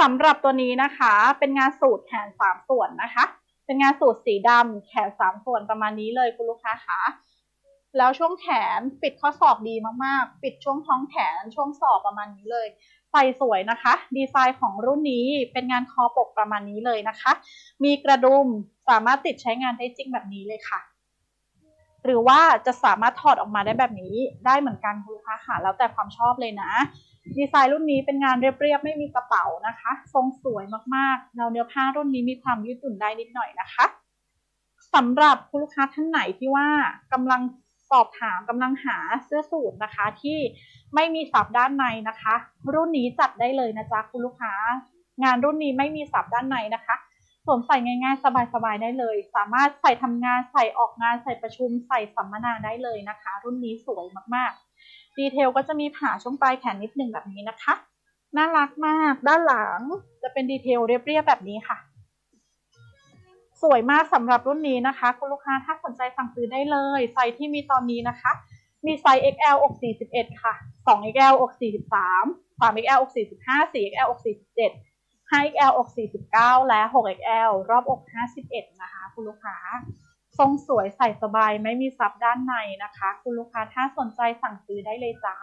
สำหรับตัวนี้นะคะ เป็นงานสูตรแขนสามส่วนนะคะ เป็นงานสูตรสีดำแขนสามส่วนประมาณนี้เลยคุณลูกค้าคะแล้วช่วงแขนปิดข้อศอกดีมากๆ ปิดช่วงท้องแขนช่วงศอกประมาณนี้เลยใส่สวยนะคะ ดีไซน์ของรุ่นนี้เป็นงานคอปกประมาณนี้เลยนะคะ มีกระดุมสามารถติดใช้งานได้จริงแบบนี้เลยค่ะ หรือว่าจะสามารถถอดออกมาได้แบบนี้ได้เหมือนกันคุณลูกค้าค่ะ แล้วแต่ความชอบเลยนะ ดีไซน์รุ่นนี้เป็นงานเรียบๆ ไม่มีกระเป๋านะคะ ทรงสวยมากๆแล้วเนื้อผ้ารุ่นนี้มีความยืดหยุ่นได้นิดหน่อยนะคะสำหรับคุณลูกค้าท่านไหนที่ว่ากำลังสอบถามกำลังหาเสื้อสูทนะคะ ที่ไม่มีสับด้านในนะคะ รุ่นนี้จัดได้เลยนะจ๊ะคุณลูกค้างานรุ่นนี้ไม่มีสับด้านในนะคะ สวมใส่ง่ายๆ สบายๆ ได้เลย สามารถใส่ทำงานใส่ออกงานใส่ประชุมใส่สัมมนาได้เลยนะคะ รุ่นนี้สวยมากๆ ดีเทลก็จะมีผ่าช่วงปลายแขนนิดนึงแบบนี้นะคะ น่ารักมากด้านหลังจะเป็นดีเทลเรียบๆแบบนี้ค่ะ สวยมากสำหรับรุ่นนี้นะคะ คุณลูกค้าถ้าสนใจสั่งซื้อได้เลยไซส์ที่มีตอนนี้นะคะ มีไซส์ XL อก 41 ค่ะ 2 XL อก 43 3 XL อก 45 4 XL อก 47 5 XL อก 49 และ 6 XL รอบอก 51 นะคะ คุณลูกค้า ทรงสวยใส่สบายไม่มีซับด้านในนะคะ คุณลูกค้าถ้าสนใจสั่งซื้อได้เลยจ้า